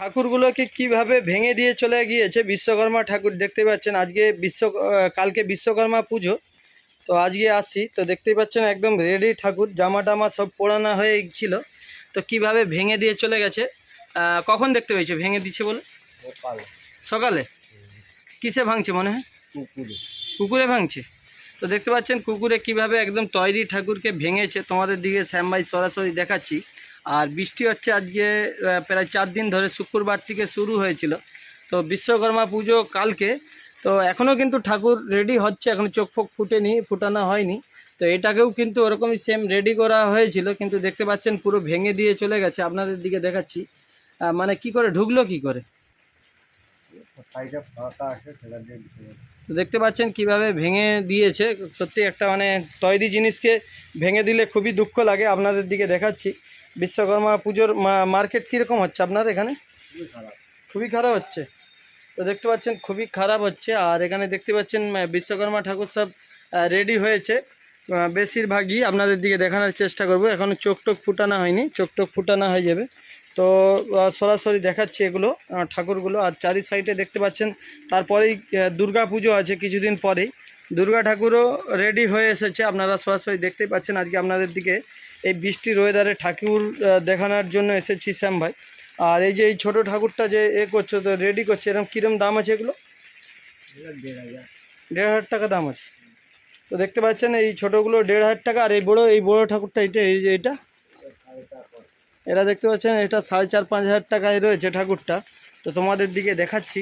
ঠাকুরগুলোকে কীভাবে ভেঙে দিয়ে চলে গিয়েছে বিশ্বকর্মা ঠাকুর দেখতে পাচ্ছেন। আজকে বিশ্ব কালকে বিশ্বকর্মা পুজো তো আজকে আসছি। তো দেখতেই পাচ্ছেন একদম রেডি ঠাকুর জামা টামা সব পোড়ানো হয়ে ছিল তো কীভাবে ভেঙে দিয়ে চলে গেছে কখন দেখতে পেয়েছ? ভেঙে দিচ্ছে বলে? সকালে। কিসে ভাঙছে মনে হয়? কুকুরে ভাঙছে। তো দেখতে পাচ্ছেন কুকুরে কীভাবে একদম তৈরি ঠাকুরকে ভেঙেছে। তোমাদের দিকে শ্যামবাই সরাসরি দেখাচ্ছি। আর বৃষ্টি হচ্ছে আজকে প্রায় চার দিন ধরে শুক্রবার থেকে শুরু হয়েছিল। তো বিশ্বকর্মা পুজো কালকে। তো এখনও কিন্তু ঠাকুর রেডি হচ্ছে, এখন চোখ ফোক ফুটেনি, ফুটানো হয়নি। তো এটাকেও কিন্তু ওরকমই সেম রেডি করা হয়েছিল, কিন্তু দেখতে পাচ্ছেন পুরো ভেঙে দিয়ে চলে গেছে। আপনাদের দিকে দেখাচ্ছি। মানে কি করে, ঢুকলো কি করে? তো দেখতে পাচ্ছেন কীভাবে ভেঙে দিয়েছে। সত্যি একটা মানে তৈরি জিনিসকে ভেঙে দিলে খুবই দুঃখ লাগে। আপনাদের দিকে দেখাচ্ছি। বিশ্বকর্মা পুজোর মা- মার্কেট কীরকম হচ্ছে আপনার এখানে? খুবই খারাপ। হচ্ছে? তো দেখতে পাচ্ছেন খুবই খারাপ হচ্ছে। আর এখানে দেখতে পাচ্ছেন বিশ্বকর্মা ঠাকুর সব রেডি হয়েছে। বেশিরভাগই আপনাদের দিকে দেখানোর চেষ্টা করব। এখনও চোখ টোক ফুটানো হয়নি। চোখ টোক ফুটানো হয়ে যাবে। তো সরাসরি দেখাচ্ছি এগুলো ঠাকুরগুলো। আর চারি সাইডে দেখতে পাচ্ছেন তারপরেই দুর্গা পুজো আছে কিছুদিন পরেই। দুর্গা ঠাকুরও রেডি হয়ে এসেছে। আপনারা সরাসরি দেখতেই পাচ্ছেন আজকে আপনাদের দিকে। এই বৃষ্টির ওয়েদারে ঠাকুর দেখানোর জন্য এসেছি শ্যাম ভাই। আর এই যে এই ছোটো ঠাকুরটা যে এ করছ, তো রেডি করছে এরকম কীরকম দাম আছে এগুলো? দেড় হাজার টাকা দাম আছে। তো দেখতে পাচ্ছেন, এই ছোটোগুলো দেড় হাজার টাকা, আর এই বড়ো এই বড়ো ঠাকুরটা এইটা, এই যে এইটা। এরা দেখতে পাচ্ছেন, এটা সাড়ে চার, পাঁচ হাজার টাকায় রয়েছে ঠাকুরটা। তো তোমাদের দিকে দেখাচ্ছি।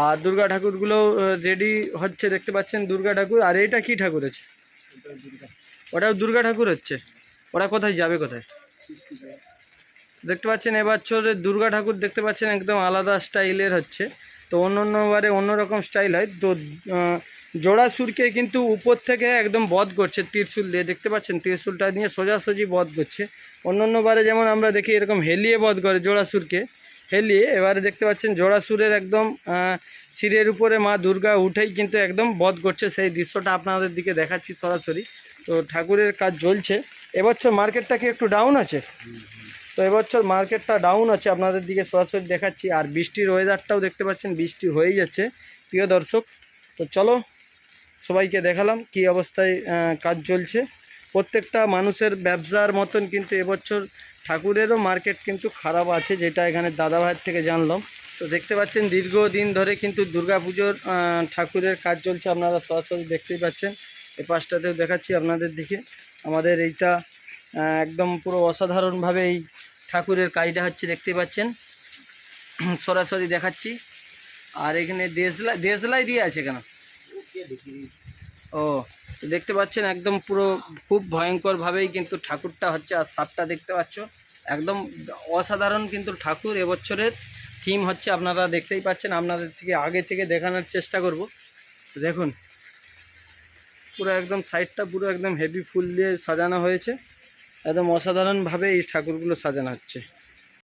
আর দুর্গা ঠাকুরগুলো রেডি হচ্ছে, দেখতে পাচ্ছেন দুর্গা ঠাকুর। আর এইটা কি ঠাকুর আছে ওটাও দুর্গা ঠাকুর হচ্ছে। ওরা কোথায় যাবে কোথায়? দেখতে পাচ্ছেন এবছরের দুর্গা ঠাকুর দেখতে পাচ্ছেন একদম আলাদা স্টাইলের হচ্ছে। তো অন্য অন্যবারে অন্যরকম স্টাইল হয়। তো জোড়া সুরকে কিন্তু উপর থেকে একদম বধ করছে ত্রিশুল দিয়ে। দেখতে পাচ্ছেন ত্রিশুলটা নিয়ে সোজাসুজি বধ করছে। অন্য অন্যবারে যেমন আমরা দেখি এরকম হেলিয়ে বধ করে জোড়া সুরকে হেলিয়ে এবারে দেখতে পাচ্ছেন জোড়া সুরের একদম শিরের উপরে মা দুর্গা উঠেই কিন্তু একদম বধ করছে। সেই দৃশ্যটা আপনাদের দিকে দেখাচ্ছি সরাসরি। তো ঠাকুরের কাজ চলছে। এবছর মার্কেটটা কি একটু ডাউন আছে? তো এবছর মার্কেটটা ডাউন আছে, আপনাদের দিকে সরাসরি দেখাচ্ছি। আর বৃষ্টির ওয়েদারটাও দেখতে পাচ্ছেন, বৃষ্টি হয়েই যাচ্ছে। প্রিয় দর্শক, তো চলো সবাইকে দেখালাম কি অবস্থায় কাজ চলছে। প্রত্যেকটা মানুষের ব্যবসার মতন কিন্তু এবছর ঠাকুরেরও মার্কেট কিন্তু খারাপ আছে, যেটা এখানে দাদাভাইয়ের থেকে জানলাম। তো দেখতে পাচ্ছেন, দীর্ঘদিন ধরে কিন্তু দুর্গাপুজোর ঠাকুরের কাজ চলছে, আপনারা সরাসরি দেখতেই পাচ্ছেন। এই পাশটাতেও দেখাচ্ছি আপনাদের দিকে। আমাদের এইটা একদম পুরো অসাধারণভাবে এই ঠাকুরের কাজটা হচ্ছে দেখতে পাচ্ছেন। সরাসরি দেখাচ্ছি। আর এখানে দেশলাই দেশলাই দিয়ে আছে কেন? ও দেখতে পাচ্ছেন একদম পুরো খুব ভয়ঙ্করভাবেই কিন্তু ঠাকুরটা হচ্ছে, আর সাপটা দেখতে পাচ্ছ। একদম অসাধারণ কিন্তু ঠাকুর, এবছরের থিম হচ্ছে আপনারা দেখতেই পাচ্ছেন। আপনাদের থেকে আগে থেকে দেখানোর চেষ্টা করব। দেখুন। পুরো একদম সাইডটা পুরো একদম হেভি ফুল দিয়ে সাজানো হয়েছে। একদম অসাধারণভাবে এই ঠাকুরগুলো সাজানো হচ্ছে।